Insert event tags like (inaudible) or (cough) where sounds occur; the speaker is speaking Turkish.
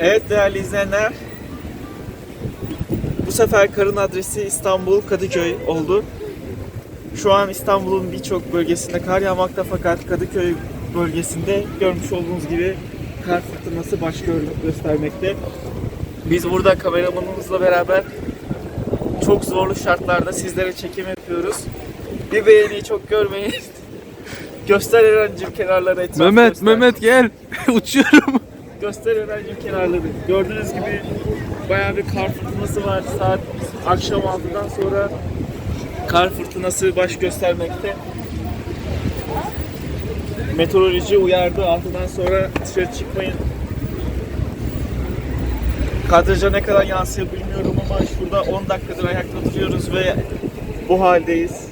Evet değerli izleyenler. Bu sefer karın adresi İstanbul Kadıköy oldu. Şu an İstanbul'un birçok bölgesinde kar yağmakta fakat Kadıköy bölgesinde görmüş olduğunuz gibi kar fırtınası baş gö- göstermekte. Biz burada kameramanımızla beraber çok zorlu şartlarda sizlere çekim yapıyoruz. Bir beğeniyi çok görmeyin. (laughs) Göster Eren'cim kenarları etrafı Mehmet göster. Mehmet gel. (laughs) Uçuyorum. Göster Eren'cim kenarları. Gördüğünüz gibi bayağı bir kar fırtınası var. Saat akşam 6'dan sonra kar fırtınası baş göstermekte. Meteoroloji uyardı 6'dan sonra dışarı çıkmayın. Kadraja ne kadar yansıyor bilmiyorum ama şurada 10 dakikadır ayakta duruyoruz ve bu haldeyiz.